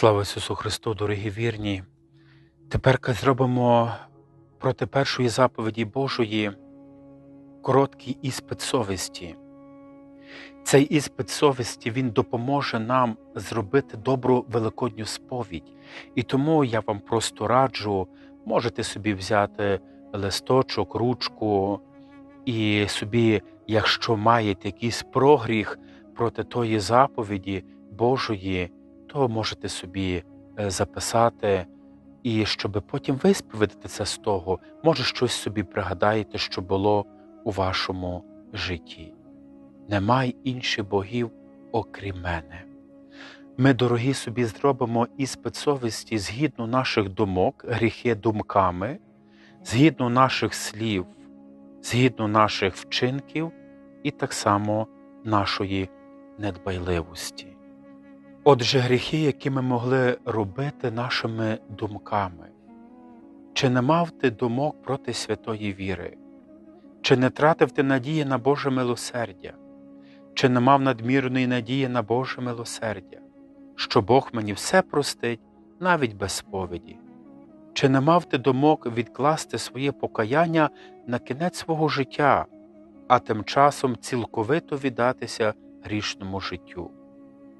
Слава Ісусу Христу, дорогі вірні! Тепер зробимо проти першої заповіді Божої короткий іспит совісті. Цей іспит совісті він допоможе нам зробити добру великодню сповідь. І тому я вам просто раджу, можете собі взяти листочок, ручку, і собі, якщо маєте якийсь прогріх проти тої заповіді Божої, то можете собі е, записати, і щоб потім висповідати це з того, може щось собі пригадаєте, що було у вашому житті. Немає інших богів, окрім мене. Ми, дорогі собі, зробимо іспит совісті згідно наших думок, гріхи думками, згідно наших слів, згідно наших вчинків і так само нашої недбайливості. Отже, гріхи, які ми могли робити нашими думками, чи не мав ти думок проти святої віри, чи не тратив ти надії на Боже милосердя, чи не мав надмірної надії на Боже милосердя, що Бог мені все простить навіть без сповіді, чи не мав ти думок відкласти своє покаяння на кінець свого життя, а тим часом цілковито віддатися грішному життю?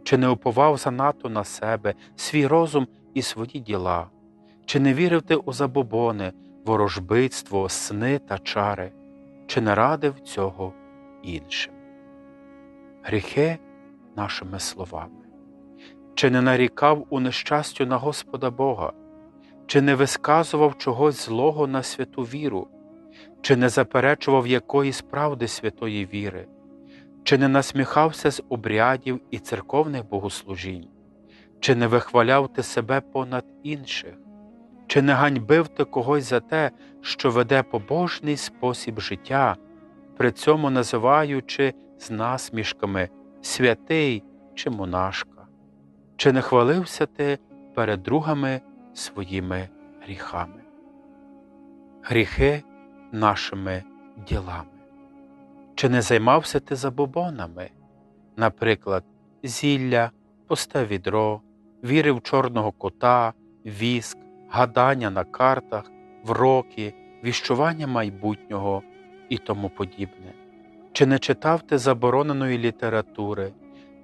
Чи не уповав занадто на себе, свій розум і свої діла, чи не вірив ти у забобони, ворожбитство, сни та чари, чи не радив цього іншим? Гріхи нашими словами, чи не нарікав у нещастю на Господа Бога, чи не висказував чогось злого на святу віру, чи не заперечував якоїсь правди святої віри? Чи не насміхався з обрядів і церковних богослужінь, чи не вихваляв ти себе понад інших, чи не ганьбив ти когось за те, що веде побожний спосіб життя, при цьому називаючи з насмішками святий чи монашка, чи не хвалився ти перед другами своїми гріхами? Гріхи нашими ділами. Чи не займався ти забобонами, наприклад, зілля, пусте відро, віри в чорного кота, віск, гадання на картах, вроки, віщування майбутнього і тому подібне? Чи не читав ти забороненої літератури,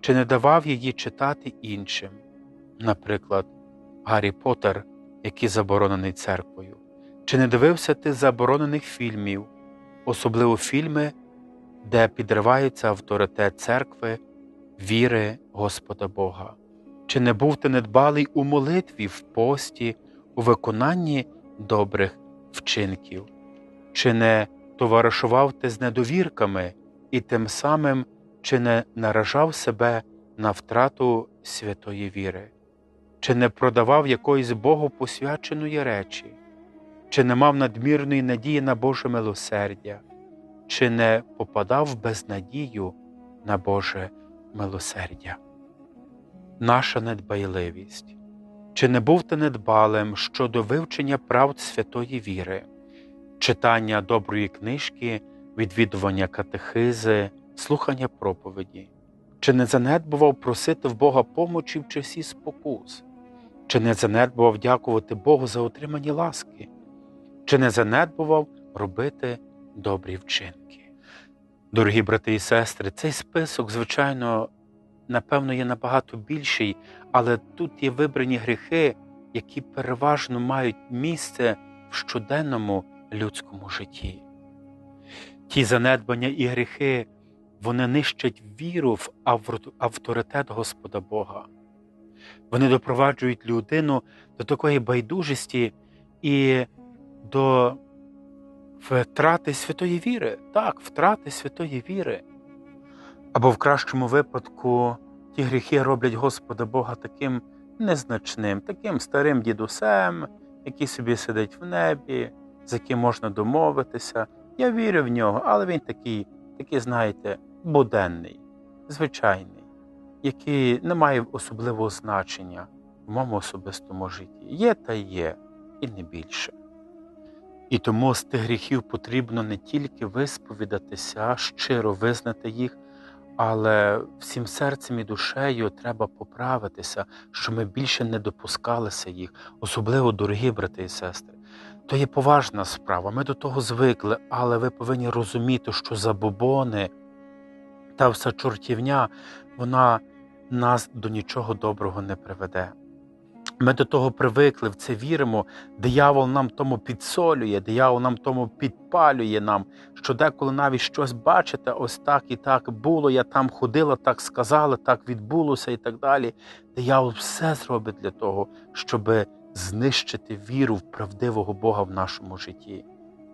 чи не давав її читати іншим, наприклад, Гаррі Поттер, який заборонений церквою, чи не дивився ти заборонених фільмів, особливо фільми? Де підривається авторитет церкви, віри Господа Бога. Чи не був ти недбалий у молитві, в пості, у виконанні добрих вчинків, чи не товаришував ти з недовірками і тим самим чи не наражав себе на втрату святої віри, чи не продавав якоїсь Богу посвяченої речі, чи не мав надмірної надії на Боже милосердя? Чи не попадав в безнадію на Боже милосердя. Наша недбайливість, чи не був ти недбалим щодо вивчення правд святої віри, читання доброї книжки, відвідування катехизи, слухання проповіді, чи не занедбував просити в Бога помочі в часі спокус, чи не занедбував дякувати Богу за отримані ласки, чи не занедбував робити добрі вчинки. Дорогі брати і сестри, цей список, звичайно, напевно, є набагато більший, але тут є вибрані гріхи, які переважно мають місце в щоденному людському житті. Ті занедбання і гріхи, вони нищать віру в авторитет Господа Бога. Вони допроваджують людину до такої байдужості і до втрати святої віри, так, втрати святої віри. Або в кращому випадку ті гріхи роблять Господа Бога таким незначним, таким старим дідусем, який собі сидить в небі, з яким можна домовитися. Я вірю в нього, але він такий, такий, знаєте, буденний, звичайний, який не має особливого значення в моєму особистому житті. Є та є, і не більше. І тому з тих гріхів потрібно не тільки висповідатися, щиро визнати їх, але всім серцем і душею треба поправитися, що ми більше не допускалися їх, особливо дорогі брати і сестри. То є поважна справа, ми до того звикли, але ви повинні розуміти, що забобони та вся чортівня, вона нас до нічого доброго не приведе. Ми до того привикли, в це віримо. Диявол нам тому підсолює, диявол нам тому підпалює нам, що деколи навіть щось бачите, ось так і так було, я там ходила, так сказала, так відбулося і так далі. Диявол все зробить для того, щоб знищити віру в правдивого Бога в нашому житті.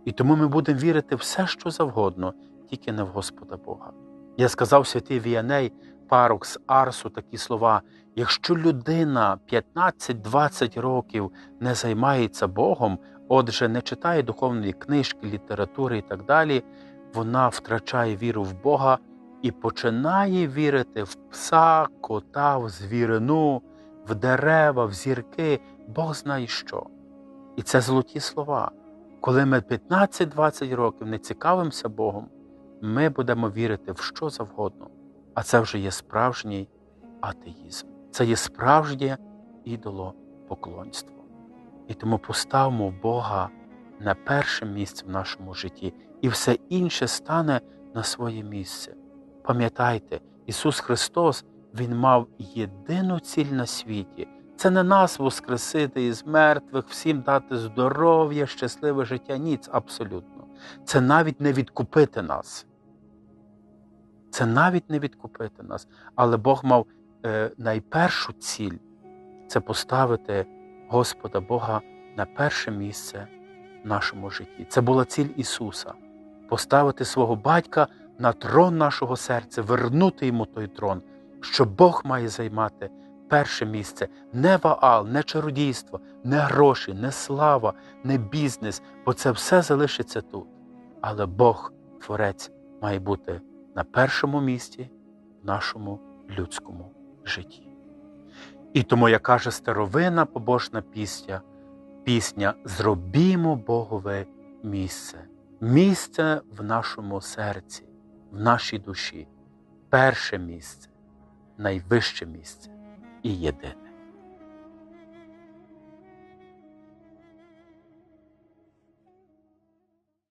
І тому ми будемо вірити все, що завгодно, тільки не в Господа Бога. Я сказав святий Віаней, парок з Арсу, такі слова. Якщо людина 15-20 років не займається Богом, отже, не читає духовної книжки, літератури і так далі, вона втрачає віру в Бога і починає вірити в пса, кота, в звірину, в дерева, в зірки, Бог знає що. І це золоті слова. Коли ми 15-20 років не цікавимося Богом, ми будемо вірити в що завгодно. А це вже є справжній атеїзм. Це є справжнє ідолопоклонство. І тому поставмо Бога на перше місце в нашому житті, і все інше стане на своє місце. Пам'ятайте, Ісус Христос Він мав єдину ціль на світі. Це не нас воскресити із мертвих, всім дати здоров'я, щасливе життя. Ніц абсолютно. Це навіть не відкупити нас. Це навіть не відкупити нас. Але Бог мав е, найпершу ціль це поставити Господа Бога на перше місце в нашому житті. Це була ціль Ісуса поставити свого батька на трон нашого серця, вернути йому той трон, що Бог має займати перше місце не ваал, не чародійство, не гроші, не слава, не бізнес, бо це все залишиться тут. Але Бог, Творець, має бути на першому місці в нашому людському житті. І тому, як каже старовина побожна пісня, пісня Зробімо Богове місце, місце в нашому серці, в нашій душі, перше місце, найвище місце і єдине.